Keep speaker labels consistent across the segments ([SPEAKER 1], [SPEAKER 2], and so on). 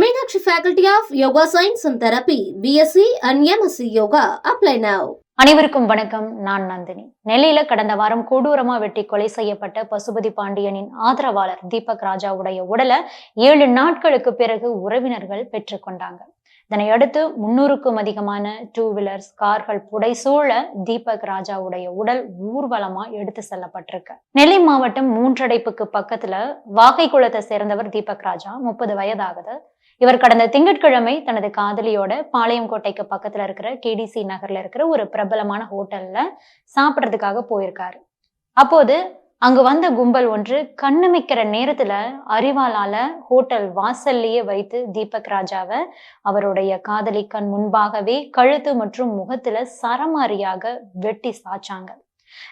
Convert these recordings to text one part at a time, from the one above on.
[SPEAKER 1] Meenakshi faculty of yoga science and therapy BSc and MSc yoga apply now
[SPEAKER 2] அனைவருக்கும் வணக்கம். நான் நந்தினி. நெல்லையில கடந்த வாரம் கொடூரமா வெட்டி கொலை செய்யப்பட்ட பசுபதி பாண்டியனின் ஆதரவாளர் தீபக் ராஜாவுடைய உடலை ஏழு நாட்களுக்கு பிறகு உறவினர்கள் பெற்றுக்கொண்டாங்க இதனை அடுத்து முன்னூறுக்கும் அதிகமான டூ வீலர்ஸ் கார்கள் புடைசூழ தீபக் ராஜாவுடைய உடல் ஊர்வலமா எடுத்து செல்லப்பட்டிருக்கு. நெல்லை மாவட்டம் மூன்றடைப்புக்கு பக்கத்துல வாகை குளத்தை சேர்ந்தவர் தீபக் ராஜா முப்பது வயதாகுது. இவர் கடந்த திங்கட்கிழமை தனது காதலியோட பாளையங்கோட்டைக்கு பக்கத்துல இருக்கிற கேடிசி நகர்ல இருக்கிற ஒரு பிரபலமான ஹோட்டல்ல சாப்பிட்றதுக்காக போயிருக்காரு. அப்போது அங்கு வந்த கும்பல் ஒன்று கண்ணுமிக்கிற நேரத்துல அறிவாளால ஹோட்டல் வாசல்லையே வைத்து தீபக் ராஜாவை அவருடைய காதலி கண் முன்பாகவே கழுத்து மற்றும் முகத்துல சரமாரியாக வெட்டி சாச்சாங்க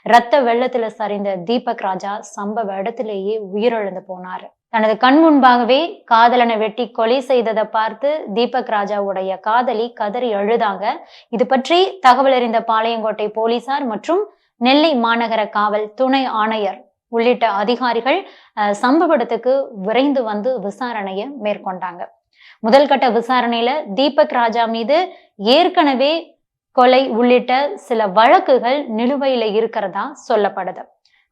[SPEAKER 2] ரத்த வெள்ளத்துல சரிந்த தீபக் ராஜா சம்பவ இடத்திலேயே உயிரிழந்து போனாரு. தனது கண் முன்பாகவே காதலனை வெட்டி கொலை செய்ததை பார்த்து தீபக் ராஜாவுடைய காதலி கதறி அழுதாங்க. இது பற்றி தகவல் அறிந்த பாளையங்கோட்டை போலீசார் மற்றும் நெல்லை மாநகர காவல் துணை ஆணையர் உள்ளிட்ட அதிகாரிகள் சம்பவ இடத்துக்கு விரைந்து வந்து விசாரணையை மேற்கொண்டாங்க. முதல் கட்ட விசாரணையில தீபக் ராஜா மீது ஏற்கனவே கொலை உள்ளிட்ட சில வழக்குகள் நிலுவையில இருக்கிறதா சொல்லப்படுது.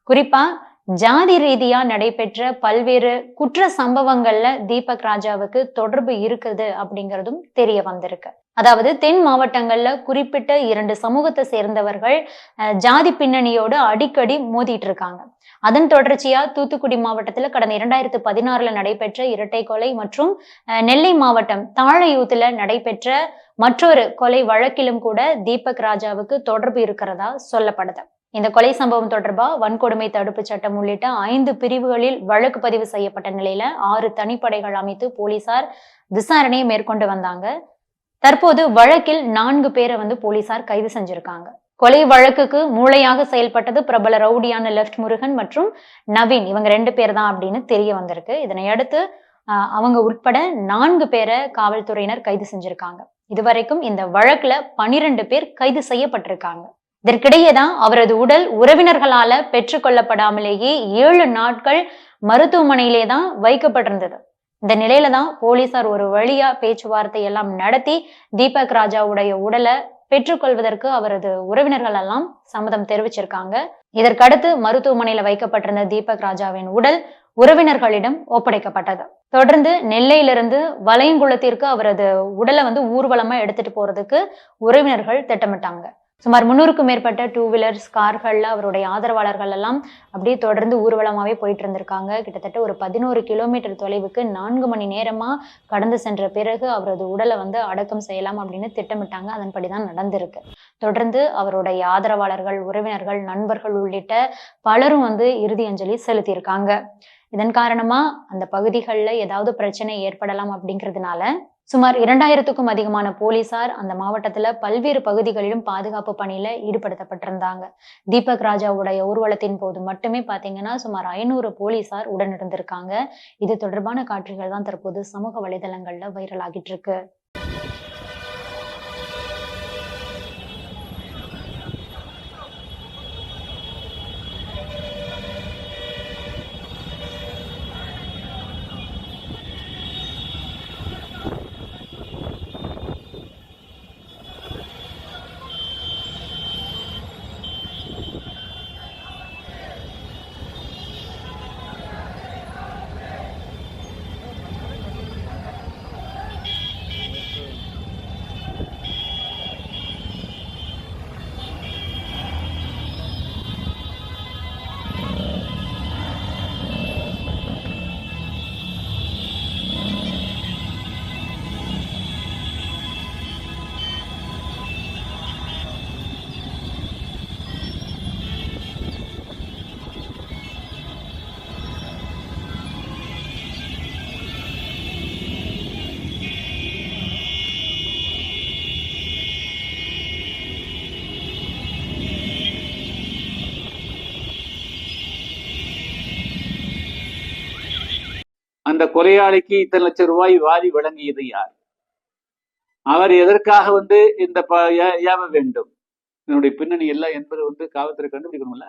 [SPEAKER 2] குறிப்பா ஜாதி ரீதியா நடைபெற்ற பல்வேறு குற்ற சம்பவங்கள்ல தீபக் ராஜாவுக்கு தொடர்பு இருக்குது அப்படிங்கிறதும் தெரிய வந்திருக்கு. அதாவது தென் மாவட்டங்கள்ல குறிப்பிட்ட இரண்டு சமூகத்தை சேர்ந்தவர்கள் அஹ், ஜாதி பின்னணியோடு அடிக்கடி மோதிட்டு இருக்காங்க அதன் தொடர்ச்சியா தூத்துக்குடி மாவட்டத்துல கடந்த இரண்டாயிரத்து பதினாறுல நடைபெற்ற இரட்டை கொலை மற்றும் அஹ், நெல்லை மாவட்டம் தாழையூத்துல நடைபெற்ற மற்றொரு கொலை வழக்கிலும் கூட தீபக் ராஜாவுக்கு தொடர்பு இருக்கிறதா சொல்லப்படுது. இந்த கொலை சம்பவம் தொடர்பாக வன்கொடுமை தடுப்பு சட்டம் உள்ளிட்ட ஐந்து பிரிவுகளில் வழக்கு பதிவு செய்யப்பட்ட நிலையில ஆறு தனிப்படைகள் அமைத்து போலீசார் விசாரணையை மேற்கொண்டு வந்தாங்க. தற்போது வழக்கில் நான்கு பேரை வந்து போலீசார் கைது செஞ்சிருக்காங்க. கொலை வழக்குக்கு மூளையாக செயல்பட்டது பிரபல ரவுடியான லெஃப்ட் முருகன் மற்றும் நவீன். இவங்க ரெண்டு பேர் தான் அப்படின்னு தெரிய வந்திருக்கு. இதனை அடுத்து அவங்க உட்பட நான்கு பேரை காவல்துறையினர் கைது செஞ்சிருக்காங்க. இதுவரைக்கும் இந்த வழக்குல பனிரெண்டு பேர் கைது செய்யப்பட்டிருக்காங்க. இதற்கிடையே தான் அவரது உடல் உறவினர்களால பெற்றுக்கொள்ளப்படாமலேயே ஏழு நாட்கள் மருத்துவமனையிலே தான் வைக்கப்பட்டிருந்தது. இந்த நிலையில தான் போலீசார் ஒரு வழியா பேச்சுவார்த்தை எல்லாம் நடத்தி தீபக் ராஜாவுடைய உடலை பெற்றுக்கொள்வதற்கு அவரது உறவினர்கள் எல்லாம் சம்மதம் தெரிவிச்சிருக்காங்க. இதற்கடுத்து மருத்துவமனையில வைக்கப்பட்டிருந்த தீபக் ராஜாவின் உடல் உறவினர்களிடம் ஒப்படைக்கப்பட்டது. தொடர்ந்து நெல்லையிலிருந்து வலையங்குளத்திற்கு அவரது உடலை வந்து ஊர்வலமா எடுத்துட்டு போறதுக்கு உறவினர்கள் திட்டமிட்டாங்க. சுமார் முன்னூறுக்கும் மேற்பட்ட டூ வீலர்ஸ் கார்களில் அவருடைய ஆதரவாளர்கள் எல்லாம் அப்படியே தொடர்ந்து ஊர்வலமாகவே போயிட்டு இருந்திருக்காங்க. கிட்டத்தட்ட ஒரு பதினோரு கிலோமீட்டர் தொலைவுக்கு நான்கு மணி நேரமா கடந்து சென்ற பிறகு அவரது உடலை வந்து அடக்கம் செய்யலாம் அப்படின்னு திட்டமிட்டாங்க. அதன்படிதான் நடந்திருக்கு. தொடர்ந்து அவருடைய ஆதரவாளர்கள் உறவினர்கள் நண்பர்கள் உள்ளிட்ட பலரும் வந்து இறுதி அஞ்சலி செலுத்தியிருக்காங்க. இதன் காரணமா அந்த பகுதிகளில் ஏதாவது பிரச்சனை ஏற்படலாம் அப்படிங்கிறதுனால சுமார் இரண்டாயிரத்துக்கும் அதிகமான போலீசார் அந்த மாவட்டத்துல பல்வேறு பகுதிகளிலும் பாதுகாப்பு பணியில ஈடுபடுத்தப்பட்டிருந்தாங்க. தீபக் ராஜாவுடைய ஊர்வலத்தின் போது மட்டுமே பாத்தீங்கன்னா சுமார் ஐநூறு போலீசார் உடன் இருந்திருக்காங்க இது தொடர்பான காட்சிகள் தான் தற்போது சமூக வலைதளங்கள்ல வைரல் ஆகிட்டு இருக்கு.
[SPEAKER 3] அந்த கொலையாளிக்கு இத்தனை லட்சம் ரூபாய் வாரி வழங்கியது யார்? அவர் எதற்காக வந்து இந்த ப ஏவ வேண்டும்? இதனுடைய பின்னணி எல்லாம் என்பது வந்து காவல்துறை கண்டுபிடிக்கணும்ல?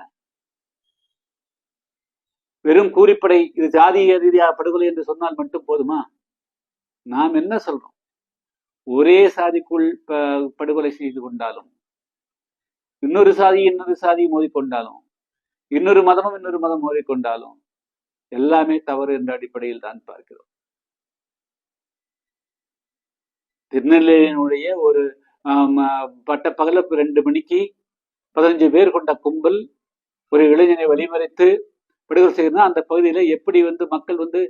[SPEAKER 3] வெறும் கூலிப்படை இது ஜாதிய ரீதியாக படுகொலை என்று சொன்னால் மட்டும் போதுமா? நாம் என்ன சொல்றோம்? ஒரே சாதிக்குள் படுகொலை செய்து கொண்டாலும் இன்னொரு சாதி இன்னொரு சாதி மோதிக்கொண்டாலும் இன்னொரு மதமும் இன்னொரு மதம் மோதிக்கொண்டாலும் எல்லாமே தவறு என்ற அடிப்படையில் தான் பார்க்கிறோம். திருநெல்வேலியினுடைய ஒரு பட்ட பகல ரெண்டு மணிக்கு பதினஞ்சு பேர் கொண்ட கும்பல் ஒரு இளைஞனை வழிமறைத்து விடுதலை செய்யணும் அந்த பகுதியில எப்படி வந்து மக்கள் வந்து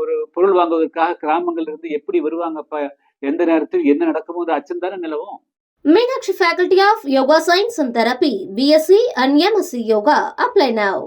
[SPEAKER 3] ஒரு பொருள் வாங்குவதற்காக கிராமங்கள்ல இருந்து எப்படி வருவாங்கப்பா எந்த நேரத்தில் என்ன நடக்குமோ அச்சம் தானே நிலவும்.
[SPEAKER 1] Meenakshi faculty of yoga science and therapy BSc and MSc yoga apply now